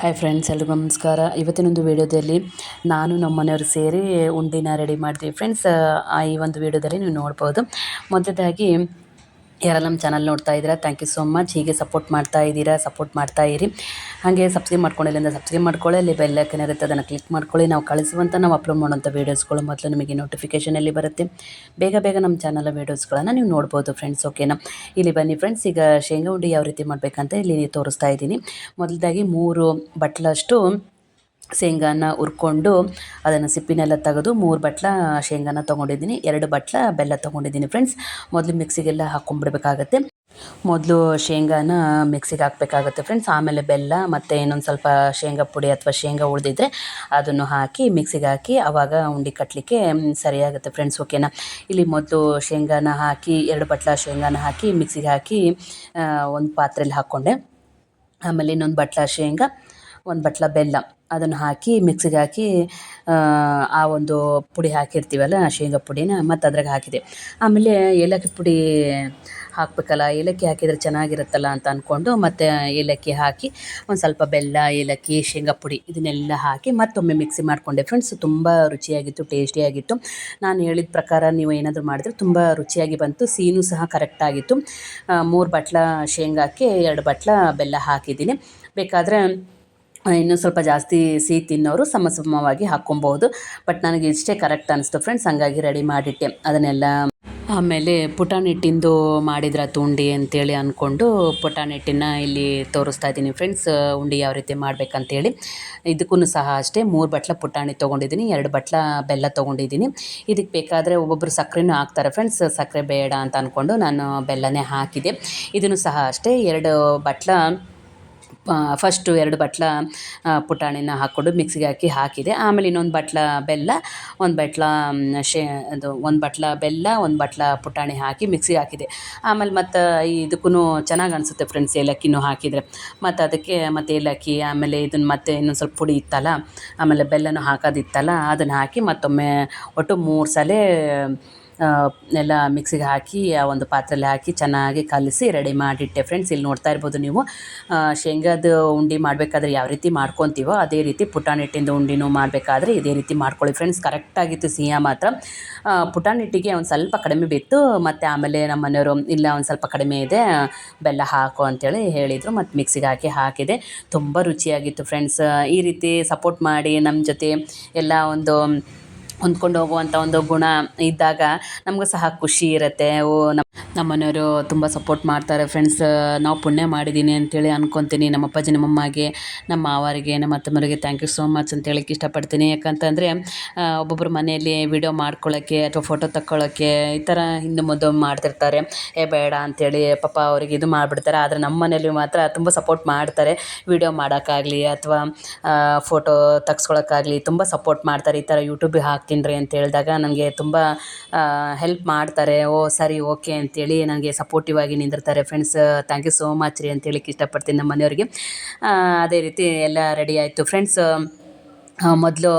Hi friends ಎಲ್ಲರಿಗೂ ನಮಸ್ಕಾರ. ಇವತ್ತಿನೊಂದು ವಿಡಿಯೋದಲ್ಲಿ ನಾನು ನಮ್ಮ ಮನೆಯವರು ಸೇರಿ ಉಂಡಿನ ರೆಡಿ ಮಾಡ್ತೀವಿ. ಫ್ರೆಂಡ್ಸ್ ಈ ಒಂದು ವಿಡಿಯೋದಲ್ಲಿ ನೀವು ನೋಡ್ಬೋದು. ಮೊದಲದಾಗಿ ಯಾರೆಲ್ಲ ನಮ್ಮ ಚಾನಲ್ ನೋಡ್ತಾ ಇದ್ದೀರಾ ಥ್ಯಾಂಕ್ ಯು ಸೋ ಮಚ್ ಹೀಗೆ ಸಪೋರ್ಟ್ ಮಾಡ್ತಾ ಇದ್ದೀರಾ ಸಪೋರ್ಟ್ ಮಾಡ್ತಾ ಇರಿ. ಹಾಗೆ ಸಬ್ಸ್ಕ್ರೈಬ್ ಮಾಡ್ಕೊಂಡಿಲ್ಲ ಸಬ್ಸ್ಕ್ರೈಬ್ ಮಾಡ್ಕೊಳ್ಳಿ, ಅಲ್ಲಿ ಬೆಲ್ ಐಕನ್ ಇರುತ್ತೆ, ಅದನ್ನು ಕ್ಲಿಕ್ ಮಾಡ್ಕೊಳ್ಳಿ. ನಾವು ಕಳಿಸುವಂಥ ನಾವು ಅಪ್ಲೋಡ್ ಮಾಡುವಂಥ ವೀಡಿಯೋಸ್ಗಳು ಮೊದಲು ನಿಮಗೆ ನೋಟಿಫಿಕೇಷನಲ್ಲಿ ಬರುತ್ತೆ. ಬೇಗ ಬೇಗ ನಮ್ಮ ಚಾನಲ್ ವೀಡಿಯೋಸ್ಗಳನ್ನು ನೀವು ನೋಡ್ಬೋದು ಫ್ರೆಂಡ್ಸ್ ಓಕೆನಾ ಇಲ್ಲಿ ಬನ್ನಿ ಫ್ರೆಂಡ್ಸ್ ಈಗ ಶೇಂಗಾ ಉಂಡೆ ಯಾವ ರೀತಿ ಮಾಡಬೇಕಂತ ಇಲ್ಲಿ ತೋರಿಸ್ತಾ ಇದ್ದೀನಿ. ಮೊದಲದಾಗಿ ಮೂರು ಬಟ್ಲಷ್ಟು ಶೇಂಗಾನ ಹುರ್ಕೊಂಡು ಅದನ್ನು ಸಿಪ್ಪಿನೆಲ್ಲ ತೆಗೆದು ಮೂರು ಬಟ್ಲ ಶೇಂಗಾನ ತೊಗೊಂಡಿದ್ದೀನಿ, ಎರಡು ಬಟ್ಲ ಬೆಲ್ಲ ತೊಗೊಂಡಿದ್ದೀನಿ ಫ್ರೆಂಡ್ಸ್ ಮೊದಲು ಮಿಕ್ಸಿಗೆಲ್ಲ ಹಾಕ್ಕೊಂಡ್ಬಿಡ್ಬೇಕಾಗತ್ತೆ ಮೊದಲು ಶೇಂಗಾನ ಮಿಕ್ಸಿಗೆ ಹಾಕಬೇಕಾಗುತ್ತೆ ಫ್ರೆಂಡ್ಸ್ ಆಮೇಲೆ ಬೆಲ್ಲ ಮತ್ತು ಇನ್ನೊಂದು ಸ್ವಲ್ಪ ಶೇಂಗಾ ಪುಡಿ ಅಥವಾ ಶೇಂಗಾ ಉಳಿದಿದ್ರೆ ಅದನ್ನು ಹಾಕಿ ಮಿಕ್ಸಿಗೆ ಹಾಕಿ ಆವಾಗ ಉಂಡಿ ಕಟ್ಟಲಿಕ್ಕೆ ಸರಿಯಾಗುತ್ತೆ ಫ್ರೆಂಡ್ಸ್ ಓಕೆನಾ ಇಲ್ಲಿ ಮೊದಲು ಶೇಂಗಾನ ಹಾಕಿ, ಎರಡು ಬಟ್ಲ ಶೇಂಗಾನ ಹಾಕಿ ಮಿಕ್ಸಿಗೆ ಹಾಕಿ ಒಂದು ಪಾತ್ರೆಯಲ್ಲಿ ಹಾಕ್ಕೊಂಡೆ ಆಮೇಲೆ ಇನ್ನೊಂದು ಬಟ್ಲ ಶೇಂಗಾ, ಒಂದು ಬಟ್ಲ ಬೆಲ್ಲ. ಅದನ್ನು ಹಾಕಿ ಮಿಕ್ಸಿಗೆ ಹಾಕಿ, ಆ ಒಂದು ಪುಡಿ ಹಾಕಿರ್ತೀವಲ್ಲ, ಶೇಂಗಾ ಪುಡಿನ ಮತ್ತು ಅದ್ರಾಗ ಹಾಕಿದೆ ಆಮೇಲೆ ಏಲಕ್ಕಿ ಪುಡಿ ಹಾಕಬೇಕಲ್ಲ, ಏಲಕ್ಕಿ ಹಾಕಿದರೆ ಚೆನ್ನಾಗಿರುತ್ತಲ್ಲ ಅಂತ ಅಂದ್ಕೊಂಡು ಮತ್ತು ಏಲಕ್ಕಿ ಹಾಕಿ, ಒಂದು ಸ್ವಲ್ಪ ಬೆಲ್ಲ, ಏಲಕ್ಕಿ, ಶೇಂಗಾ ಪುಡಿ ಇದನ್ನೆಲ್ಲ ಹಾಕಿ ಮತ್ತೊಮ್ಮೆ ಮಿಕ್ಸಿ ಮಾಡಿಕೊಂಡೆ. ಫ್ರೆಂಡ್ಸ್ ತುಂಬ ರುಚಿಯಾಗಿತ್ತು ಟೇಸ್ಟಿಯಾಗಿತ್ತು ನಾನು ಹೇಳಿದ ಪ್ರಕಾರ ನೀವು ಏನಾದರೂ ಮಾಡಿದ್ರೆ ತುಂಬ ರುಚಿಯಾಗಿ ಬಂತು, ಸೀನು ಸಹ ಕರೆಕ್ಟಾಗಿತ್ತು ಮೂರು ಬಟ್ಲ ಶೇಂಗಾಕ್ಕೆ, ಎರಡು ಬಟ್ಲ ಬೆಲ್ಲ ಹಾಕಿದ್ದೀನಿ. ಬೇಕಾದರೆ ಇನ್ನೂ ಸ್ವಲ್ಪ ಜಾಸ್ತಿ ಸಿಹಿ ತಿನ್ನೋರು ಸಮ ಸಮವಾಗಿ ಹಾಕ್ಕೊಬೋದು. ಬಟ್ ನನಗೆ ಇಷ್ಟೇ ಕರೆಕ್ಟ್ ಅನಿಸ್ತು ಫ್ರೆಂಡ್ಸ್ ಹಾಗಾಗಿ ರೆಡಿ ಮಾಡಿಟ್ಟೆ. ಅದನ್ನೆಲ್ಲ ಆಮೇಲೆ ಪುಟಾಣಿ ಹಿಟ್ಟಿಂದು ಮಾಡಿದ್ರ ಉಂಡೆ ಅಂತೇಳಿ ಅಂದ್ಕೊಂಡು ಪುಟಾಣಿ ಹಿಟ್ಟಿನ ಇಲ್ಲಿ ತೋರಿಸ್ತಾ ಇದ್ದೀನಿ ಫ್ರೆಂಡ್ಸ್ ಉಂಡಿ ಯಾವ ರೀತಿ ಮಾಡಬೇಕಂತೇಳಿ. ಇದಕ್ಕೂ ಸಹ ಅಷ್ಟೇ ಮೂರು ಬಟ್ಲ ಪುಟಾಣಿ ತೊಗೊಂಡಿದ್ದೀನಿ, ಎರಡು ಬಟ್ಲ ಬೆಲ್ಲ ತೊಗೊಂಡಿದ್ದೀನಿ. ಇದಕ್ಕೆ ಬೇಕಾದರೆ ಒಬ್ಬೊಬ್ಬರು ಸಕ್ಕರೆನೂ ಹಾಕ್ತಾರೆ ಫ್ರೆಂಡ್ಸ್ ಸಕ್ಕರೆ ಬೇಡ ಅಂತ ಅಂದ್ಕೊಂಡು ನಾನು ಬೆಲ್ಲನೇ ಹಾಕಿದೆ. ಇದನ್ನು ಸಹ ಅಷ್ಟೇ ಎರಡು ಬಟ್ಲ ಫಸ್ಟು ಎರಡು ಬಟ್ಲ ಪುಟಾಣಿನ ಹಾಕ್ಕೊಂಡು ಮಿಕ್ಸಿಗೆ ಹಾಕಿ ಹಾಕಿದೆ. ಆಮೇಲೆ ಇನ್ನೊಂದು ಬಟ್ಲ ಬೆಲ್ಲ, ಒಂದು ಬಟ್ಲ ಶೇ, ಅದು ಒಂದು ಬಟ್ಲ ಬೆಲ್ಲ, ಒಂದು ಬಟ್ಲ ಪುಟಾಣಿ ಹಾಕಿ ಮಿಕ್ಸಿಗೆ ಹಾಕಿದೆ. ಆಮೇಲೆ ಮತ್ತು ಇದಕ್ಕೂ ಚೆನ್ನಾಗಿ ಅನಿಸುತ್ತೆ ಫ್ರೆಂಡ್ಸ್ ಏಲಕ್ಕಿನೂ ಹಾಕಿದರೆ. ಮತ್ತು ಅದಕ್ಕೆ, ಮತ್ತು ಏಲಕ್ಕಿ, ಆಮೇಲೆ ಇದನ್ನು ಮತ್ತೆ ಇನ್ನೊಂದು ಸ್ವಲ್ಪ ಪುಡಿ ಇತ್ತಲ್ಲ, ಆಮೇಲೆ ಬೆಲ್ಲನೂ ಹಾಕೋದಿತ್ತಲ್ಲ, ಅದನ್ನು ಹಾಕಿ ಮತ್ತೊಮ್ಮೆ ಒಟ್ಟು ಮೂರು ಸಲ ಎಲ್ಲ ಮಿಕ್ಸಿಗೆ ಹಾಕಿ, ಆ ಒಂದು ಪಾತ್ರೆಯಲ್ಲಿ ಹಾಕಿ ಚೆನ್ನಾಗಿ ಕಲಸಿ ರೆಡಿ ಮಾಡಿಟ್ಟೆ. ಫ್ರೆಂಡ್ಸ್ ಇಲ್ಲಿ ನೋಡ್ತಾ ಇರ್ಬೋದು ನೀವು ಶೇಂಗಾದ ಉಂಡಿ ಮಾಡಬೇಕಾದ್ರೆ ಯಾವ ರೀತಿ ಮಾಡ್ಕೊತೀವೋ ಅದೇ ರೀತಿ ಪುಟಾಣಿ ಹಿಟ್ಟಿಂದ ಉಂಡಿನೂ ಮಾಡಬೇಕಾದ್ರೆ ಇದೇ ರೀತಿ ಮಾಡ್ಕೊಳ್ಳಿ. ಫ್ರೆಂಡ್ಸ್ ಕರೆಕ್ಟಾಗಿತ್ತು ಸಿಹಿಯ ಮಾತ್ರ. ಪುಟಾಣಿ ಹಿಟ್ಟಿಗೆ ಒಂದು ಸ್ವಲ್ಪ ಕಡಿಮೆ ಬಿತ್ತು, ಮತ್ತು ಆಮೇಲೆ ನಮ್ಮ ಮನೆಯವರು, ಇಲ್ಲ ಒಂದು ಸ್ವಲ್ಪ ಕಡಿಮೆ ಇದೆ, ಬೆಲ್ಲ ಹಾಕು ಅಂತೇಳಿ ಹೇಳಿದರು, ಮತ್ತು ಮಿಕ್ಸಿಗೆ ಹಾಕಿ ಹಾಕಿದೆ. ತುಂಬ ರುಚಿಯಾಗಿತ್ತು. ಫ್ರೆಂಡ್ಸ್ ಈ ರೀತಿ ಸಪೋರ್ಟ್ ಮಾಡಿ ನಮ್ಮ ಜೊತೆ ಎಲ್ಲ ಒಂದು ಹೊಂದ್ಕೊಂಡು ಹೋಗುವಂಥ ಒಂದು ಗುಣ ಇದ್ದಾಗ ನಮಗೂ ಸಹ ಖುಷಿ ಇರುತ್ತೆ. ಓ ನಮ್ಮ ನಮ್ಮ ಮನೆಯವರು ತುಂಬ ಸಪೋರ್ಟ್ ಮಾಡ್ತಾರೆ. ಫ್ರೆಂಡ್ಸ್ ನಾವು ಪುಣ್ಯ ಮಾಡಿದ್ದೀನಿ ಅಂತೇಳಿ ಅನ್ಕೊತೀನಿ. ನಮ್ಮ ಅಪ್ಪಾಜಿ ನಮ್ಮಮ್ಮಗೆ ನಮ್ಮ ಮಾವರಿಗೆ, ನಮ್ಮ ಅತ್ತಮ್ಮರಿಗೆ ಥ್ಯಾಂಕ್ ಯು ಸೋ ಮಚ್ ಅಂತ ಹೇಳಕ್ಕೆ ಇಷ್ಟಪಡ್ತೀನಿ. ಯಾಕಂತಂದರೆ ಒಬ್ಬೊಬ್ಬರು ಮನೆಯಲ್ಲಿ ವಿಡಿಯೋ ಮಾಡ್ಕೊಳ್ಳೋಕ್ಕೆ ಅಥವಾ ಫೋಟೋ ತಕ್ಕೊಳ್ಳೋಕ್ಕೆ ಈ ಥರ ಹಿಂದೆ ಮುಂದೆ ಮಾಡ್ತಿರ್ತಾರೆ. ಏ, ಬೇಡ ಅಂತೇಳಿ ಪಾಪ ಅವ್ರಿಗೆ ಇದು ಮಾಡಿಬಿಡ್ತಾರೆ. ಆದರೆ ನಮ್ಮ ಮನೇಲಿ ಮಾತ್ರ ತುಂಬ ಸಪೋರ್ಟ್ ಮಾಡ್ತಾರೆ. ವಿಡಿಯೋ ಮಾಡೋಕ್ಕಾಗಲಿ ಅಥವಾ ಫೋಟೋ ತೆಗ್ಸ್ಕೊಳಕ್ಕಾಗಲಿ ತುಂಬ ಸಪೋರ್ಟ್ ಮಾಡ್ತಾರೆ. ಈ ಥರ ಯೂಟ್ಯೂಬಿಗೆ ಹಾಕ್ತೀನಿ ರೀ ಅಂತ ಹೇಳಿದಾಗ ನನಗೆ ತುಂಬ ಹೆಲ್ಪ್ ಮಾಡ್ತಾರೆ. ಓ, ಸರಿ ಓಕೆ ಅಂತೇಳಿ ನನಗೆ ಸಪೋರ್ಟಿವ್ ಆಗಿ ನಿಂದಿರ್ತಾರೆ. Friends thank you so much ರೀ ಅಂತೇಳಿಕ್ಕೆ ಇಷ್ಟಪಡ್ತೀನಿ ನಮ್ಮ ಮನೆಯವ್ರಿಗೆ ಅದೇ ರೀತಿ ಎಲ್ಲ ರೆಡಿ ಆಯಿತು. ಫ್ರೆಂಡ್ಸ್ ಮೊದಲು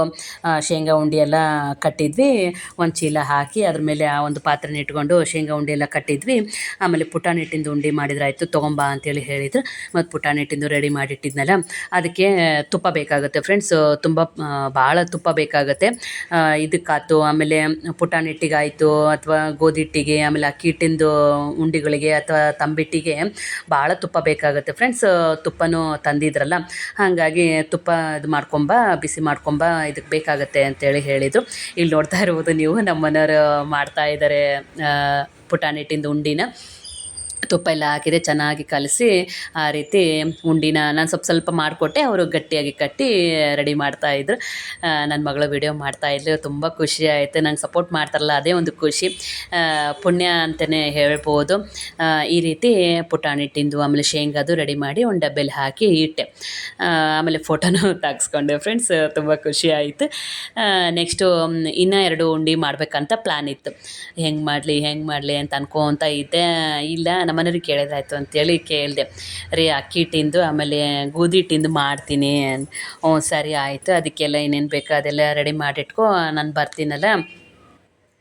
ಶೇಂಗಾ ಉಂಡೆ ಎಲ್ಲ ಕಟ್ಟಿದ್ವಿ. ಒಂದು ಚೀಲ ಹಾಕಿ ಅದ್ರ ಮೇಲೆ ಆ ಒಂದು ಪಾತ್ರೆನ ಇಟ್ಕೊಂಡು ಶೇಂಗಾ ಉಂಡೆ ಎಲ್ಲ ಕಟ್ಟಿದ್ವಿ. ಆಮೇಲೆ ಪುಟಾಣಿ ಹಿಟ್ಟಿಂದು ಉಂಡೆ ಮಾಡಿದ್ರಾಯ್ತು, ತೊಗೊಂಬಾ ಅಂತೇಳಿ ಹೇಳಿದ್ರು. ಮತ್ತು ಪುಟಾಣಿ ಹಿಟ್ಟಿಂದು ರೆಡಿ ಮಾಡಿಟ್ಟಿದ್ನಲ್ಲ, ಅದಕ್ಕೆ ತುಪ್ಪ ಬೇಕಾಗುತ್ತೆ ಫ್ರೆಂಡ್ಸ್ ತುಂಬ ಭಾಳ ತುಪ್ಪ ಬೇಕಾಗುತ್ತೆ. ಇದಕ್ಕಾಯ್ತು ಆಮೇಲೆ ಪುಟಾಣಿ ಹಿಟ್ಟಿಗಾಯಿತು, ಅಥವಾ ಗೋಧಿ ಹಿಟ್ಟಿಗೆ, ಆಮೇಲೆ ಅಕ್ಕಿ ಹಿಟ್ಟಿಂದು ಉಂಡೆಗಳಿಗೆ ಅಥವಾ ತಂಬಿಟ್ಟಿಗೆ ಭಾಳ ತುಪ್ಪ ಬೇಕಾಗುತ್ತೆ ಫ್ರೆಂಡ್ಸ್ ತುಪ್ಪನೂ ತಂದಿದ್ರಲ್ಲ, ಹಾಗಾಗಿ ತುಪ್ಪ ಇದು ಮಾಡ್ಕೊಂಬ, ಬಿಸಿ ಮಾಡ್ಕೊಂಬ ಇದಕ್ಕೆ ಬೇಕಾಗತ್ತೆ ಅಂತೇಳಿ ಹೇಳಿದರು. ಇಲ್ಲಿ ನೋಡ್ತಾ ಇರ್ಬೋದು ನೀವು ನಮ್ಮ ಮಾಡ್ತಾ ಇದ್ದಾರೆ ಪುಟಾಣಿ ಹಿಟ್ಟಿಂದು ಉಂಡಿನ. ತುಪ್ಪ ಎಲ್ಲ ಹಾಕಿದೆ, ಚೆನ್ನಾಗಿ ಕಲಸಿ ಆ ರೀತಿ ಉಂಡಿನ ನಾನು ಸ್ವಲ್ಪ ಸ್ವಲ್ಪ ಮಾಡಿಕೊಟ್ಟೆ, ಅವರು ಗಟ್ಟಿಯಾಗಿ ಕಟ್ಟಿ ರೆಡಿ ಮಾಡ್ತಾಯಿದ್ರು ನನ್ನ ಮಗಳು ವೀಡಿಯೋ ಮಾಡ್ತಾಯಿದ್ಲು ತುಂಬ ಖುಷಿ ಆಯಿತು. ನಂಗೆ ಸಪೋರ್ಟ್ ಮಾಡ್ತಾರಲ್ಲ, ಅದೇ ಒಂದು ಖುಷಿ. ಪುಣ್ಯ ಅಂತಲೇ ಹೇಳ್ಬೋದು. ಈ ರೀತಿ ಪುಟಾಣಿ ತಿಂದು, ಆಮೇಲೆ ಶೇಂಗಾದು ರೆಡಿ ಮಾಡಿ ಒಂದು ಡಬ್ಬೆಲಿ ಹಾಕಿ ಇಟ್ಟೆ. ಆಮೇಲೆ ಫೋಟೋನು ತಾಗಿಸ್ಕೊಂಡೆ ಫ್ರೆಂಡ್ಸ್ ತುಂಬ ಖುಷಿ ಆಯಿತು. ನೆಕ್ಸ್ಟು ಇನ್ನೂ ಎರಡು ಉಂಡಿ ಮಾಡಬೇಕಂತ ಪ್ಲ್ಯಾನ್ ಇತ್ತು. ಹೆಂಗೆ ಮಾಡಲಿ ಹೆಂಗೆ ಮಾಡಲಿ ಅಂತ ಅನ್ಕೊತ ಇದ್ದೆ. ಇಲ್ಲ, ನಮ್ಮ ಮನೆಯವ್ರಿಗೆ ಕೇಳೋದಾಯ್ತು ಅಂತೇಳಿ ಕೇಳಿದೆ, ರೀ ಅಕ್ಕಿ ಹಿಟ್ಟಿಂದು ಆಮೇಲೆ ಗೋಧಿ ಹಿಟ್ಟಿಂದು ಮಾಡ್ತೀನಿ. ಹ್ಞೂ, ಸರಿ ಆಯಿತು, ಅದಕ್ಕೆಲ್ಲ ಏನೇನು ಬೇಕೋ ಅದೆಲ್ಲ ರೆಡಿ ಮಾಡಿಟ್ಕೊ, ನಾನು ಬರ್ತೀನಲ್ಲ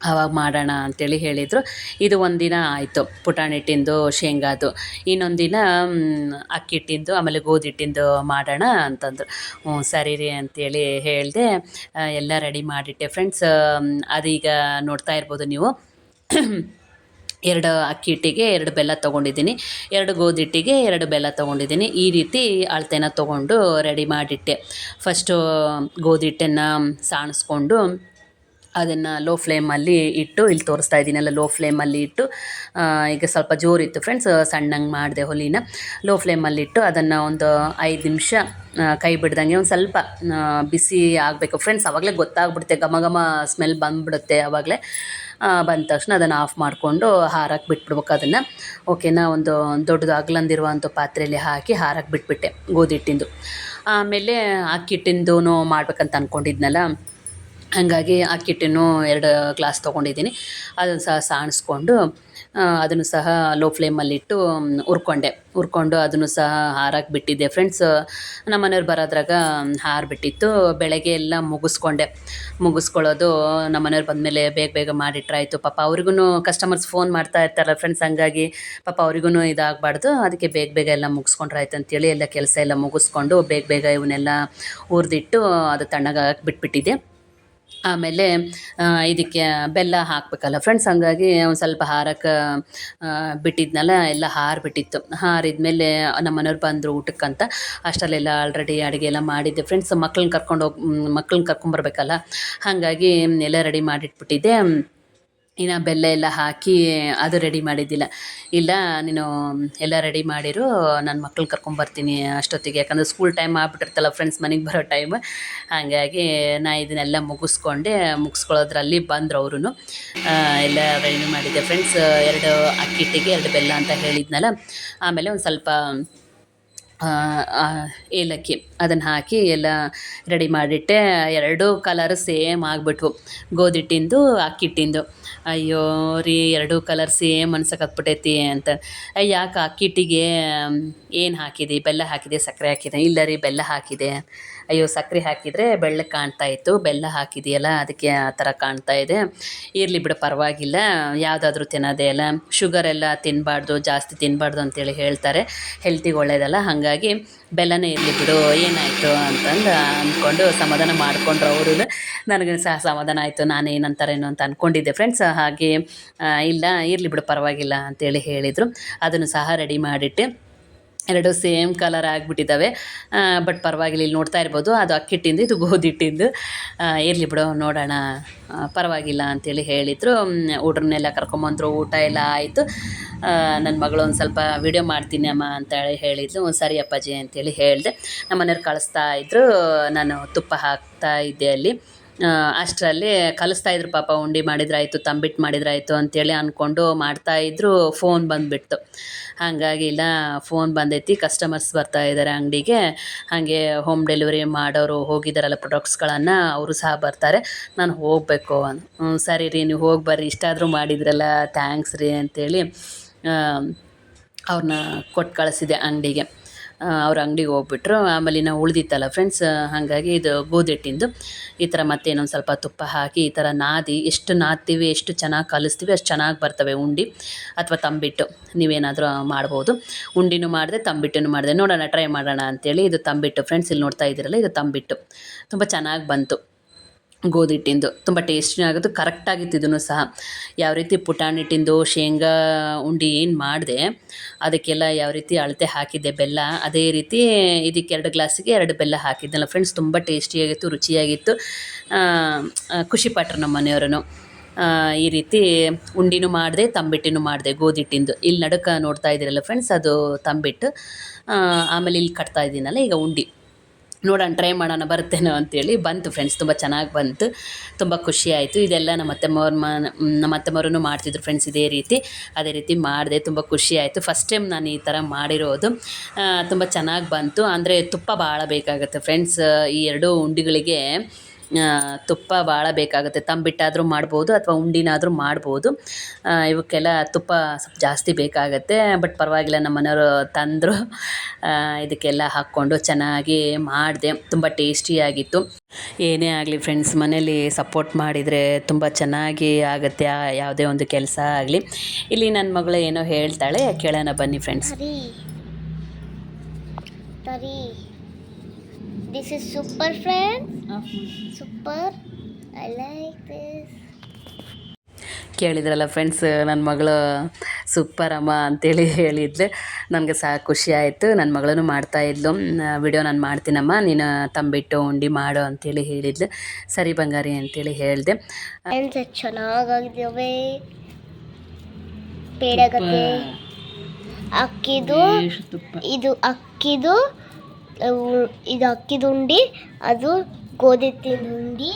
ಆವಾಗ ಮಾಡೋಣ ಅಂತೇಳಿ ಹೇಳಿದರು. ಇದು ಒಂದಿನ ಆಯಿತು, ಪುಟಾಣಿ ಹಿಟ್ಟಿಂದು ಶೇಂಗಾದು. ಇನ್ನೊಂದು ದಿನ ಅಕ್ಕಿ ಹಿಟ್ಟಿಂದು ಆಮೇಲೆ ಗೋಧಿ ಹಿಟ್ಟಿಂದು ಮಾಡೋಣ ಅಂತಂದರು. ಹ್ಞೂ, ಸರಿ ರೀ ಅಂತೇಳಿ ಹೇಳಿದೆ ಎಲ್ಲ ರೆಡಿ ಮಾಡಿಟ್ಟೆ ಫ್ರೆಂಡ್ಸ್ ಅದೀಗ ನೋಡ್ತಾ ಇರ್ಬೋದು ನೀವು. ಎರಡು ಅಕ್ಕಿ ಹಿಟ್ಟಿಗೆ ಎರಡು ಬೆಲ್ಲ ತೊಗೊಂಡಿದ್ದೀನಿ, ಎರಡು ಗೋಧಿ ಹಿಟ್ಟಿಗೆ ಎರಡು ಬೆಲ್ಲ ತೊಗೊಂಡಿದ್ದೀನಿ. ಈ ರೀತಿ ಅಳತೆನ ತೊಗೊಂಡು ರೆಡಿ ಮಾಡಿಟ್ಟೆ. ಫಸ್ಟು ಗೋಧಿ ಹಿಟ್ಟನ್ನು ಸಾಣಿಸ್ಕೊಂಡು ಅದನ್ನು ಲೋ ಫ್ಲೇಮಲ್ಲಿ ಇಟ್ಟು ಇಲ್ಲಿ ತೋರಿಸ್ತಾ ಇದ್ದೀನಲ್ಲ ಲೋ ಫ್ಲೇಮಲ್ಲಿ ಇಟ್ಟು ಈಗ ಸ್ವಲ್ಪ ಜೋರಿತ್ತು ಫ್ರೆಂಡ್ಸ್ ಸಣ್ಣಂಗೆ ಮಾಡಿದೆ ಹೊಲಿನ. ಲೋ ಫ್ಲೇಮಲ್ಲಿ ಇಟ್ಟು ಅದನ್ನು ಒಂದು ಐದು ನಿಮಿಷ ಕೈ ಬಿಡ್ದಂಗೆ ಒಂದು ಸ್ವಲ್ಪ ಬಿಸಿ ಆಗಬೇಕು. ಫ್ರೆಂಡ್ಸ್ ಅವಾಗಲೇ ಗೊತ್ತಾಗ್ಬಿಡುತ್ತೆ. ಘಮ ಘಮ ಸ್ಮೆಲ್ ಬಂದ್ಬಿಡುತ್ತೆ ಆವಾಗಲೇ ಬಂದ ತಕ್ಷಣ ಅದನ್ನು ಆಫ್ ಮಾಡಿಕೊಂಡು ಹಾರಕ್ಕೆ ಬಿಟ್ಬಿಡ್ಬೇಕು ಅದನ್ನು. ಓಕೆನಾ ಒಂದು ದೊಡ್ಡದು ಅಗ್ಲಂದಿರುವಂಥ ಪಾತ್ರೆಯಲ್ಲಿ ಹಾಕಿ ಹಾರಕ್ಕೆ ಬಿಟ್ಬಿಟ್ಟೆ ಗೋಧಿ ಹಿಟ್ಟಿಂದು ಆಮೇಲೆ ಅಕ್ಕಿ ಹಿಟ್ಟಿಂದೂ ಮಾಡ್ಬೇಕಂತ ಅಂದ್ಕೊಂಡಿದ್ನಲ್ಲ ಹಾಗಾಗಿ ಕಿಟ್ಟನ್ನು ಎರಡು ಗ್ಲಾಸ್ ತೊಗೊಂಡಿದ್ದೀನಿ. ಅದನ್ನು ಸಹ ಸಾಣಿಸ್ಕೊಂಡು ಅದನ್ನು ಸಹ ಲೋ ಫ್ಲೇಮಲ್ಲಿಟ್ಟು ಹುರ್ಕೊಂಡೆ. ಹುರ್ಕೊಂಡು ಅದನ್ನು ಸಹ ಹಾರಕ್ಕೆ ಬಿಟ್ಟಿದ್ದೆ. ಫ್ರೆಂಡ್ಸ್, ನಮ್ಮ ಮನೆಯವ್ರು ಬರೋದ್ರಾಗ ಹಾರಿಬಿಟ್ಟಿತ್ತು ಬೆಳಗ್ಗೆ ಎಲ್ಲ ಮುಗಿಸ್ಕೊಂಡೆ. ಮುಗಿಸ್ಕೊಳ್ಳೋದು ನಮ್ಮ ಮನೆಯವ್ರು ಬಂದಮೇಲೆ ಬೇಗ ಬೇಗ ಮಾಡಿಟ್ರಾಯಿತು. ಪಾಪ ಅವ್ರಿಗೂ ಕಸ್ಟಮರ್ಸ್ ಫೋನ್ ಮಾಡ್ತಾ ಇರ್ತಾರಲ್ಲ ಫ್ರೆಂಡ್ಸ್, ಹಂಗಾಗಿ ಪಾಪ ಅವ್ರಿಗೂ ಇದಾಗಬಾರ್ದು. ಅದಕ್ಕೆ ಬೇಗ ಬೇಗ ಎಲ್ಲ ಮುಗಿಸ್ಕೊಂಡ್ರಾಯ್ತು ಅಂತೇಳಿ ಎಲ್ಲ ಕೆಲಸ ಎಲ್ಲ ಮುಗಿಸ್ಕೊಂಡು ಬೇಗ ಬೇಗ ಇವನ್ನೆಲ್ಲ ಹುರಿದಿಟ್ಟು, ಅದು ತಣ್ಣಗಾಗಕ್ಕೆ ಬಿಟ್ಬಿಟ್ಟಿದ್ದೆ. ಆಮೇಲೆ ಇದಕ್ಕೆ ಬೆಲ್ಲ ಹಾಕಬೇಕಲ್ಲ ಫ್ರೆಂಡ್ಸ್ ಹಂಗಾಗಿ ಒಂದು ಸ್ವಲ್ಪ ಹಾರಕ್ಕೆ ಬಿಟ್ಟಿದ್ನಲ್ಲ, ಎಲ್ಲ ಹಾರಿಬಿಟ್ಟಿತ್ತು. ಹಾರಿದ್ಮೇಲೆ ನಮ್ಮ ಮನೆಯವ್ರು ಬಂದರು ಊಟಕ್ಕಂತ, ಅಷ್ಟರಲ್ಲೆಲ್ಲ ಆಲ್ರೆಡಿ ಅಡುಗೆ ಎಲ್ಲ ಮಾಡಿದ್ದೆ. ಫ್ರೆಂಡ್ಸ್ ಮಕ್ಳನ್ನ ಕರ್ಕೊಂಡು ಹೋಗಿ ಮಕ್ಳನ್ನ ಕರ್ಕೊಂಬರ್ಬೇಕಲ್ಲ ಹಾಗಾಗಿ ಎಲ್ಲ ರೆಡಿ ಮಾಡಿಟ್ಬಿಟ್ಟಿದ್ದೆ. ಇನ್ನು ಬೆಲ್ಲ ಎಲ್ಲ ಹಾಕಿ ಅದು ರೆಡಿ ಮಾಡಿದ್ದಿಲ್ಲ. ಇಲ್ಲ, ನೀನು ಎಲ್ಲ ರೆಡಿ ಮಾಡಿರು ನನ್ನ ಮಕ್ಳು ಕರ್ಕೊಂಬರ್ತೀನಿ ಅಷ್ಟೊತ್ತಿಗೆ. ಯಾಕಂದರೆ ಸ್ಕೂಲ್ ಟೈಮ್ ಆಗ್ಬಿಟ್ಟಿರ್ತಲ್ಲ ಫ್ರೆಂಡ್ಸ್ ಮನೆಗೆ ಬರೋ ಟೈಮ್ ಹಾಗಾಗಿ ನಾ ಇದನ್ನೆಲ್ಲ ಮುಗಿಸ್ಕೊಂಡೆ, ಮುಗಿಸ್ಕೊಳ್ಳೋದ್ರಲ್ಲಿ ಬಂದರು ಅವರು ಎಲ್ಲ ರೆಡಿ ಮಾಡಿದ್ದೆ. ಫ್ರೆಂಡ್ಸ್ ಎರಡು ಅಕ್ಕಿ ಹಿಟ್ಟಿಗೆ ಎರಡು ಬೆಲ್ಲ ಅಂತ ಹೇಳಿದ್ನಲ್ಲ. ಆಮೇಲೆ ಒಂದು ಸ್ವಲ್ಪ ಏಲಕ್ಕಿ. ಅದನ್ನು ಹಾಕಿ ಎಲ್ಲ ರೆಡಿ ಮಾಡಿಟ್ಟೆ. ಎರಡೂ ಕಲರ್ ಸೇಮ್ ಆಗಿಬಿಟ್ವು. ಗೋಧಿಟ್ಟಿಂದು ಅಕ್ಕಿ ಹಿಟ್ಟಿಂದು ಅಯ್ಯೋ ರೀ, ಎರಡೂ ಕಲರ್ ಸೇಮ್ ಅನ್ಸಕತ್ಬಿಟ್ಟೈತಿ ಅಂತ. ಯಾಕೆ ಅಕ್ಕಿ ಹಿಟ್ಟಿಗೆ ಏನು ಹಾಕಿದೆ? ಬೆಲ್ಲ ಹಾಕಿದೆ? ಸಕ್ಕರೆ ಹಾಕಿದೆ? ಇಲ್ಲ ರೀ, ಬೆಲ್ಲ ಹಾಕಿದೆ. ಅಯ್ಯೋ ಸಕ್ಕರೆ ಹಾಕಿದರೆ ಬೆಳ್ಳಗೆ ಕಾಣ್ತಾ ಇತ್ತು. ಬೆಲ್ಲ ಹಾಕಿದೆಯಲ್ಲ, ಅದಕ್ಕೆ ಆ ಥರ ಕಾಣ್ತಾ ಇದೆ. ಇರಲಿ ಬಿಡು, ಪರವಾಗಿಲ್ಲ. ಯಾವುದಾದ್ರೂ ತಿನ್ನೋದೇ ಅಲ್ಲ. ಶುಗರ್ ಎಲ್ಲ ತಿನ್ನಬಾರ್ದು ಜಾಸ್ತಿ ತಿನ್ನಬಾರ್ದು ಅಂತೇಳಿ ಹೇಳ್ತಾರೆ. ಹೆಲ್ತಿಗೆ ಒಳ್ಳೆಯದಲ್ಲ ಹಾಗಾಗಿ ಬೆಲ್ಲನೇ ಇರಲಿ ಬಿಡು. ಏನಾಯಿತು ಅಂತಂದು ಅಂದ್ಕೊಂಡು ಸಮಾಧಾನ ಮಾಡಿಕೊಂಡ್ರು ಅವರು. ನನಗೆ ಸಹ ಸಮಾಧಾನ ಆಯಿತು, ನಾನು ಏನಂತಾರೇನೋ ಅಂತ ಅಂದ್ಕೊಂಡಿದ್ದೆ ಫ್ರೆಂಡ್ಸ್ ಹಾಗೆ ಇಲ್ಲ, ಇರಲಿ ಬಿಡು, ಪರವಾಗಿಲ್ಲ ಅಂತೇಳಿ ಹೇಳಿದರು. ಅದನ್ನು ಸಹ ರೆಡಿ ಮಾಡಿಟ್ಟೆ. ಎರಡು ಸೇಮ್ ಕಲರ್ ಆಗಿಬಿಟ್ಟಿದ್ದಾವೆ. ಬಟ್ ಪರವಾಗಿಲ್ಲ, ಇಲ್ಲಿ ನೋಡ್ತಾ ಇರ್ಬೋದು. ಅದು ಅಕ್ಕಿಟ್ಟಿಂದು ಇದು ಗೋಧಿಟ್ಟಿಂದು. ಇರಲಿ ಬಿಡು, ನೋಡೋಣ. ಪರವಾಗಿಲ್ಲ ಅಂತೇಳಿ ಹೇಳಿದರು. ಹುಡ್ರನ್ನೆಲ್ಲ ಕರ್ಕೊಂಬಂದರು, ಊಟ ಎಲ್ಲ ಆಯಿತು. ನನ್ನ ಮಗಳು ಒಂದು ಸ್ವಲ್ಪ ವೀಡಿಯೋ ಮಾಡ್ತೀನಿ ಅಮ್ಮ ಅಂತೇಳಿ ಹೇಳಿದ್ಲು ಒಂದು ಸರಿ ಅಪ್ಪಾಜಿ ಅಂತೇಳಿ ಹೇಳಿದೆ. ನಮ್ಮ ಮನೆಯವ್ರು ಕಳಿಸ್ತಾ ಇದ್ದರು ನಾನು ತುಪ್ಪ ಹಾಕ್ತಾ ಇದ್ದೆ ಅಲ್ಲಿ. ಅಷ್ಟರಲ್ಲಿ ಕಲಿಸ್ತಾ ಇದ್ರು ಪಾಪ, ಉಂಡೆ ಮಾಡಿದ್ರಾಯ್ತು ತಂಬಿಟ್ಟು ಮಾಡಿದ್ರಾಯ್ತು ಅಂತೇಳಿ ಅಂದ್ಕೊಂಡು ಮಾಡ್ತಾಯಿದ್ರು ಫೋನ್ ಬಂದುಬಿಡ್ತು. ಹಾಗಾಗಿ ಇಲ್ಲ ಫೋನ್ ಬಂದೈತಿ ಕಸ್ಟಮರ್ಸ್ ಬರ್ತಾ ಇದ್ದಾರೆ ಅಂಗಡಿಗೆ. ಹಾಗೆ ಹೋಮ್ ಡೆಲಿವರಿ ಮಾಡೋರು ಹೋಗಿದ್ದಾರಲ್ಲ ಪ್ರಾಡಕ್ಟ್ಸ್ಗಳನ್ನು ಅವರು ಸಹ ಬರ್ತಾರೆ. ನಾನು ಹೋಗಬೇಕು ಅಂತ ಸರಿ ರೀ, ನೀವು ಹೋಗಿ ಬರ್ರಿ, ಇಷ್ಟಾದರೂ ಮಾಡಿದ್ರಲ್ಲ ಥ್ಯಾಂಕ್ಸ್ ರೀ ಅಂತೇಳಿ ಅವ್ರನ್ನ ಕೊಟ್ಟು ಕಳಿಸಿದೆ ಅಂಗಡಿಗೆ. ಅವ್ರ ಅಂಗಡಿಗೆ ಹೋಗ್ಬಿಟ್ರು. ಆಮೇಲೆ ನಾವು ಉಳಿದಿತ್ತಲ್ಲ ಫ್ರೆಂಡ್ಸ್ ಹಾಗಾಗಿ ಇದು ಗೋಧಿ ಹಿಟ್ಟಿಂದು ಈ ಥರ ಇನ್ನೊಂದು ಸ್ವಲ್ಪ ತುಪ್ಪ ಹಾಕಿ, ಈ ಥರ ನಾದಿ, ಎಷ್ಟು ನಾದ್ತೀವಿ, ಎಷ್ಟು ಚೆನ್ನಾಗಿ ಕಲಿಸ್ತೀವಿ, ಅಷ್ಟು ಚೆನ್ನಾಗಿ ಬರ್ತವೆ ಉಂಡಿ ಅಥವಾ ತಂಬಿಟ್ಟು. ನೀವೇನಾದರೂ ಮಾಡ್ಬೋದು. ಉಂಡಿನೂ ಮಾಡಿದೆ ತಂಬಿಟ್ಟನ್ನು ಮಾಡಿದೆ. ನೋಡೋಣ ಟ್ರೈ ಮಾಡೋಣ ಅಂತೇಳಿ ಇದು ತಂಬಿಟ್ಟು. ಫ್ರೆಂಡ್ಸ್ ಇಲ್ಲಿ ನೋಡ್ತಾ ಇದ್ದೀರಲ್ಲ, ಇದು ತಂಬಿಟ್ಟು. ತುಂಬ ಚೆನ್ನಾಗಿ ಬಂತು. ಗೋಧಿ ಹಿಟ್ಟಿಂದು ತುಂಬ ಟೇಸ್ಟಿನೂ ಆಗೋದು ಕರೆಕ್ಟಾಗಿತ್ತು ಇದನ್ನು ಸಹ. ಯಾವ ರೀತಿ ಪುಟಾಣಿ ಹಿಟ್ಟಿಂದು ಶೇಂಗಾ ಉಂಡೆ ಏನು ಮಾಡಿದೆ, ಅದಕ್ಕೆಲ್ಲ ಯಾವ ರೀತಿ ಅಳತೆ ಹಾಕಿದ್ದೆ, ಬೆಲ್ಲ, ಅದೇ ರೀತಿ ಇದಕ್ಕೆ ಎರಡು ಗ್ಲಾಸಿಗೆ ಎರಡು ಬೆಲ್ಲ ಹಾಕಿದ್ದೆನಲ್ಲ ಫ್ರೆಂಡ್ಸ್, ತುಂಬ ಟೇಸ್ಟಿಯಾಗಿತ್ತು, ರುಚಿಯಾಗಿತ್ತು. ಖುಷಿ ಖುಷಿಪಟ್ರು ನಮ್ಮ ಮನೆಯವರು ಈ ರೀತಿ ಉಂಡಿನೂ ಮಾಡಿದೆ, ತಂಬಿಟ್ಟಿನೂ ಮಾಡಿದೆ ಗೋಧಿ ಹಿಟ್ಟಿಂದು ಇಲ್ಲಿ ನಡುಕ ನೋಡ್ತಾ ಇದ್ದೀರಲ್ಲ ಫ್ರೆಂಡ್ಸ್, ಅದು ತಂಬಿಟ್ಟು. ಆಮೇಲೆ ಇಲ್ಲಿ ಕಟ್ತಾ ಇದ್ದೀನಲ್ಲ, ಈಗ ಉಂಡೆ. ನೋಡೋಣ ಟ್ರೈ ಮಾಡೋಣ, ಬರುತ್ತೇನೋ ಅಂತೇಳಿ ಬಂತು ಫ್ರೆಂಡ್ಸ್ ತುಂಬ ಚೆನ್ನಾಗಿ ಬಂತು. ತುಂಬ ಖುಷಿ ಆಯಿತು. ಇದೆಲ್ಲ ನಮ್ಮ ಅತ್ತೆಮ್ಮವ್ರ ಮ, ನಮ್ಮ ಅತ್ತೆಮ್ಮವ್ರೂ ಮಾಡ್ತಿದ್ರು ಫ್ರೆಂಡ್ಸ್ ಇದೇ ರೀತಿ. ಅದೇ ರೀತಿ ಮಾಡಿದೆ, ತುಂಬ ಖುಷಿ ಆಯಿತು. ಫಸ್ಟ್ ಟೈಮ್ ನಾನು ಈ ಥರ ಮಾಡಿರೋದು. ತುಂಬ ಚೆನ್ನಾಗಿ ಬಂತು. ಅಂದರೆ ತುಪ್ಪ ಭಾಳ ಬೇಕಾಗುತ್ತೆ ಫ್ರೆಂಡ್ಸ್ ಈ ಎರಡೂ ಉಂಡೆಗಳಿಗೆ ತುಪ್ಪ ಭಾಳ ಬೇಕಾಗುತ್ತೆ. ತಂಬಿಟ್ಟಾದರೂ ಮಾಡ್ಬೋದು ಅಥವಾ ಉಂಡಿನಾದರೂ ಮಾಡ್ಬೋದು. ಇವಕ್ಕೆಲ್ಲ ತುಪ್ಪ ಸ್ವಲ್ಪ ಜಾಸ್ತಿ ಬೇಕಾಗುತ್ತೆ. ಬಟ್ ಪರವಾಗಿಲ್ಲ, ನಮ್ಮ ಮನೆಯವರು ತಂದರು. ಇದಕ್ಕೆಲ್ಲ ಹಾಕ್ಕೊಂಡು ಚೆನ್ನಾಗಿ ಮಾಡಿದೆ. ತುಂಬ ಟೇಸ್ಟಿಯಾಗಿತ್ತು ಏನೇ ಆಗಲಿ ಫ್ರೆಂಡ್ಸ್ ಮನೇಲಿ ಸಪೋರ್ಟ್ ಮಾಡಿದರೆ ತುಂಬ ಚೆನ್ನಾಗಿ ಆಗುತ್ತೆ. ಯಾವುದೇ ಒಂದು ಕೆಲಸ ಆಗಲಿ. ಇಲ್ಲಿ ನನ್ನ ಮಗಳು ಏನೋ ಹೇಳ್ತಾಳೆ. ಕೇಳೋಣ ಬನ್ನಿ ಫ್ರೆಂಡ್ಸ್. ಸರಿ. This is super friends. Super. I like this. ಕೇಳಿದ್ರಲ್ಲ ಫ್ರೆಂಡ್ಸ್ ನನ್ನ ಮಗಳು ಸೂಪರ್ ಅಮ್ಮ ಅಂತೇಳಿ ಹೇಳಿದ್ಲು. ನನಗೆ ಸಹ ಖುಷಿ ಆಯಿತು. ನನ್ನ ಮಗಳೂ ಮಾಡ್ತಾಯಿದ್ಲು ವಿಡಿಯೋ ನಾನು ಮಾಡ್ತೀನಮ್ಮ. ನೀನು ತಂಬಿಟ್ಟು ಉಂಡಿ ಮಾಡು ಅಂತೇಳಿ ಹೇಳಿದ್ಲು. ಸರಿ ಬಂಗಾರಿ ಅಂತೇಳಿ ಹೇಳಿದೆ. ಚೆನ್ನಾಗಿ ಚೆನ್ನಾಗಿದ್ದಾವೆ ಪೇಡಗತ್ತೆ ಅಕ್ಕಿದು ಇದು ಅಕ್ಕಿದು ಇದು ಅಕ್ಕಿದು ಉಂಡಿ ಅದು ಗೋಧಿ ಉಂಡಿ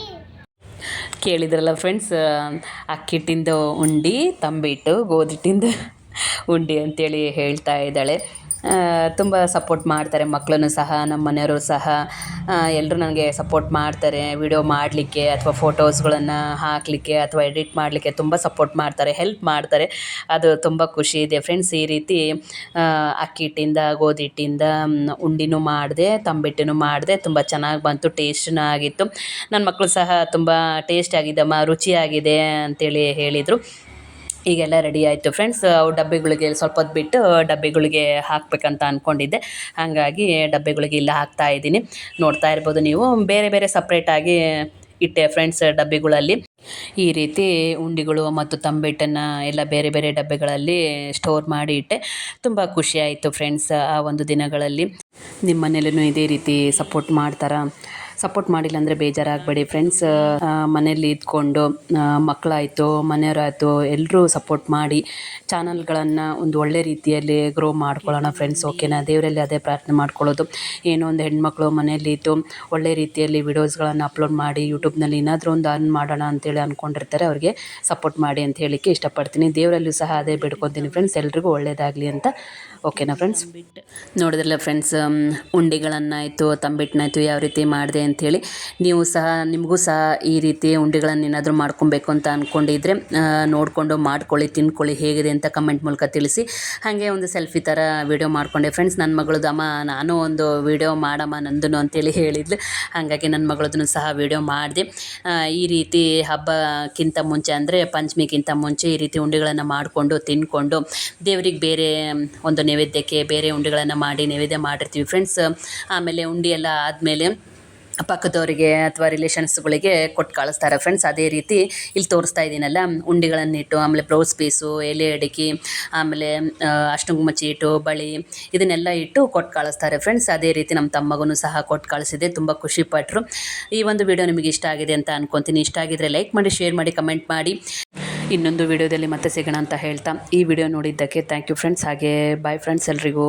ಕೇಳಿದ್ರಲ್ಲ ಫ್ರೆಂಡ್ಸ್ ಅಕ್ಕಿಟ್ಟಿಂದ ಉಂಡಿ, ತಂಬಿಟ್ಟು ಗೋಧಿಟ್ಟಿಂದ ಉಂಡಿ ಅಂತೇಳಿ ಹೇಳ್ತಾ ಇದ್ದಾಳೆ. ತುಂಬ ಸಪೋರ್ಟ್ ಮಾಡ್ತಾರೆ ಮಕ್ಕಳನ್ನು ಸಹ ನಮ್ಮ ಮನೆಯವರು ಸಹ. ಎಲ್ಲರೂ ನನಗೆ ಸಪೋರ್ಟ್ ಮಾಡ್ತಾರೆ ವಿಡಿಯೋ ಮಾಡಲಿಕ್ಕೆ ಅಥವಾ ಫೋಟೋಸ್ಗಳನ್ನು ಹಾಕಲಿಕ್ಕೆ ಅಥವಾ ಎಡಿಟ್ ಮಾಡಲಿಕ್ಕೆ ತುಂಬ ಸಪೋರ್ಟ್ ಮಾಡ್ತಾರೆ ಹೆಲ್ಪ್ ಮಾಡ್ತಾರೆ. ಅದು ತುಂಬ ಖುಷಿ ಇದೆ. ಫ್ರೆಂಡ್ಸ್ ಈ ರೀತಿ ಅಕ್ಕಿ ಹಿಟ್ಟಿಂದ ಗೋಧಿ ಹಿಟ್ಟಿಂದ ಉಂಡಿನೂ ಮಾಡಿದೆ, ತಂಬಿಟ್ಟಿನೂ ಮಾಡಿದೆ, ತುಂಬ ಚೆನ್ನಾಗಿ ಬಂತು ಟೇಸ್ಟ್ನೂ ಆಗಿತ್ತು. ನನ್ನ ಮಕ್ಕಳು ಸಹ ತುಂಬ ಟೇಸ್ಟ್ ಆಗಿದ್ದಮ್ಮ, ರುಚಿಯಾಗಿದೆ ಅಂತೇಳಿ ಹೇಳಿದರು. ಈಗೆಲ್ಲ ರೆಡಿ ಆಯಿತು. ಫ್ರೆಂಡ್ಸ್ ಅವು ಡಬ್ಬಿಗಳಿಗೆ ಸ್ವಲ್ಪ ಹೊತ್ತು ಬಿಟ್ಟು ಡಬ್ಬಿಗಳಿಗೆ ಹಾಕಬೇಕಂತ ಅಂದ್ಕೊಂಡಿದ್ದೆ ಹಾಗಾಗಿ ಡಬ್ಬಿಗಳಿಗೆ ಇಲ್ಲ ಹಾಕ್ತಾ ಇದ್ದೀನಿ. ನೋಡ್ತಾ ಇರ್ಬೋದು ನೀವು. ಬೇರೆ ಬೇರೆ ಸಪ್ರೇಟಾಗಿ ಇಟ್ಟೆ ಫ್ರೆಂಡ್ಸ್ ಡಬ್ಬಿಗಳಲ್ಲಿ. ಈ ರೀತಿ ಉಂಡಿಗಳು ಮತ್ತು ತಂಬಿಟ್ಟನ್ನು ಎಲ್ಲ ಬೇರೆ ಬೇರೆ ಡಬ್ಬಿಗಳಲ್ಲಿ ಸ್ಟೋರ್ ಮಾಡಿ ಇಟ್ಟೆ. ತುಂಬ ಖುಷಿಯಾಯಿತು ಫ್ರೆಂಡ್ಸ್ ಆ ಒಂದು ದಿನಗಳಲ್ಲಿ. ನಿಮ್ಮ ಮನೇಲೂ ಇದೇ ರೀತಿ ಸಪೋರ್ಟ್ ಮಾಡ್ತಾರಾ? ಸಪೋರ್ಟ್ ಮಾಡಿಲ್ಲ ಅಂದರೆ ಬೇಜಾರಾಗಬೇಡಿ. ಫ್ರೆಂಡ್ಸ್ ಮನೇಲಿ ಇದ್ಕೊಂಡು ಮಕ್ಕಳಾಯಿತು, ಮನೆಯವರಾಯಿತು ಎಲ್ಲರೂ ಸಪೋರ್ಟ್ ಮಾಡಿ ಚಾನಲ್ಗಳನ್ನು ಒಂದು ಒಳ್ಳೆ ರೀತಿಯಲ್ಲಿ ಗ್ರೋ ಮಾಡ್ಕೊಳ್ಳೋಣ ಫ್ರೆಂಡ್ಸ್ ಓಕೆನಾ ದೇವರಲ್ಲಿ ಅದೇ ಪ್ರಾರ್ಥನೆ ಮಾಡ್ಕೊಳ್ಳೋದು. ಏನೋ ಒಂದು ಹೆಣ್ಮಕ್ಳು ಮನೆಯಲ್ಲಿ ಇದ್ದು ಒಳ್ಳೆ ರೀತಿಯಲ್ಲಿ ವಿಡಿಯೋಸ್ಗಳನ್ನು ಅಪ್ಲೋಡ್ ಮಾಡಿ ಯೂಟ್ಯೂಬ್ನಲ್ಲಿ ಏನಾದರೂ ಒಂದು ಅರ್ನ್ ಮಾಡೋಣ ಅಂತೇಳಿ ಅಂದ್ಕೊಂಡಿರ್ತಾರೆ ಅವ್ರಿಗೆ ಸಪೋರ್ಟ್ ಮಾಡಿ ಅಂತ ಹೇಳಿಕ್ಕೆ ಇಷ್ಟಪಡ್ತೀನಿ. ದೇವರಲ್ಲೂ ಸಹ ಅದೇ ಬೇಡ್ಕೊತೀನಿ ಫ್ರೆಂಡ್ಸ್ ಎಲ್ರಿಗೂ ಒಳ್ಳೆಯದಾಗಲಿ ಅಂತ ಓಕೆನಾ ಫ್ರೆಂಡ್ಸ್ ನೋಡಿದ್ರಲ್ಲ ಫ್ರೆಂಡ್ಸ್ ಉಂಡೆಗಳನ್ನಾಯಿತು ತಂಬಿಟ್ಟನ್ನಾಯಿತು ಯಾವ ರೀತಿ ಮಾಡಿದೆ ಅಂಥೇಳಿ, ನೀವು ಸಹ, ನಿಮಗೂ ಸಹ ಈ ರೀತಿ ಉಂಡೆಗಳನ್ನು ಏನಾದರೂ ಮಾಡ್ಕೊಬೇಕು ಅಂತ ಅಂದ್ಕೊಂಡಿದ್ರೆ ನೋಡಿಕೊಂಡು ಮಾಡ್ಕೊಳ್ಳಿ, ತಿನ್ಕೊಳ್ಳಿ, ಹೇಗಿದೆ ಅಂತ ಕಮೆಂಟ್ ಮೂಲಕ ತಿಳಿಸಿ. ಹಾಗೆ ಒಂದು ಸೆಲ್ಫಿ ಥರ ವಿಡಿಯೋ ಮಾಡಿಕೊಂಡೆ. ಫ್ರೆಂಡ್ಸ್ ನನ್ನ ಮಗಳದ್ದು ಅಮ್ಮ, ನಾನು ಒಂದು ವಿಡಿಯೋ ಮಾಡಮ್ಮ ನಂದನು ಅಂತೇಳಿ ಹೇಳಿದ್ಲು. ಹಾಗಾಗಿ ನನ್ನ ಮಗಳದನ್ನು ಸಹ ವಿಡಿಯೋ ಮಾಡಿದೆ. ಈ ರೀತಿ ಹಬ್ಬಕ್ಕಿಂತ ಮುಂಚೆ ಅಂದರೆ ಪಂಚಮಿಗಿಂತ ಮುಂಚೆ ಈ ರೀತಿ ಉಂಡೆಗಳನ್ನು ಮಾಡಿಕೊಂಡು, ತಿನ್ಕೊಂಡು, ದೇವರಿಗೆ ಬೇರೆ, ಒಂದು ನೈವೇದ್ಯಕ್ಕೆ ಬೇರೆ ಉಂಡೆಗಳನ್ನು ಮಾಡಿ ನೈವೇದ್ಯ ಮಾಡಿರ್ತೀವಿ. ಫ್ರೆಂಡ್ಸ್ ಆಮೇಲೆ ಉಂಡೆ ಎಲ್ಲ ಆದಮೇಲೆ ಪಕ್ಕದವರಿಗೆ ಅಥವಾ ರಿಲೇಷನ್ಸ್ಗಳಿಗೆ ಕೊಟ್ಟು ಕಳಿಸ್ತಾರೆ. ಫ್ರೆಂಡ್ಸ್ ಅದೇ ರೀತಿ ಇಲ್ಲಿ ತೋರಿಸ್ತಾ ಇದ್ದೀನಲ್ಲ ಉಂಡೆಗಳನ್ನಿಟ್ಟು ಆಮೇಲೆ ಬ್ಲೌಸ್ ಪೀಸು ಎಲೆ ಅಡಿಕೆ, ಆಮೇಲೆ ಅಷ್ಟಂಗುಮ ಇಟ್ಟು ಬಳಿ ಇದನ್ನೆಲ್ಲ ಇಟ್ಟು ಕೊಟ್ಟು ಕಳಿಸ್ತಾರೆ. ಫ್ರೆಂಡ್ಸ್ ಅದೇ ರೀತಿ ನಮ್ಮ ತಮ್ಮಗೂ ಸಹ ಕೊಟ್ಟು ಕಳಿಸಿದೆ. ತುಂಬ ಖುಷಿಪಟ್ಟರು ಈ ಒಂದು ವಿಡಿಯೋ ನಿಮಗೆ ಇಷ್ಟ ಆಗಿದೆ ಅಂತ ಅನ್ಕೊತೀನಿ. ಇಷ್ಟ ಆಗಿದ್ರೆ ಲೈಕ್ ಮಾಡಿ ಶೇರ್ ಮಾಡಿ ಕಮೆಂಟ್ ಮಾಡಿ. ಇನ್ನೊಂದು ವಿಡಿಯೋದಲ್ಲಿ ಮತ್ತೆ ಸಿಗೋಣ ಅಂತ ಹೇಳ್ತಾ ಈ ವಿಡಿಯೋ ನೋಡಿದ್ದಕ್ಕೆ ಥ್ಯಾಂಕ್ ಯು ಫ್ರೆಂಡ್ಸ್ ಹಾಗೆ ಬಾಯ್ ಫ್ರೆಂಡ್ಸ್ ಎಲ್ರಿಗೂ.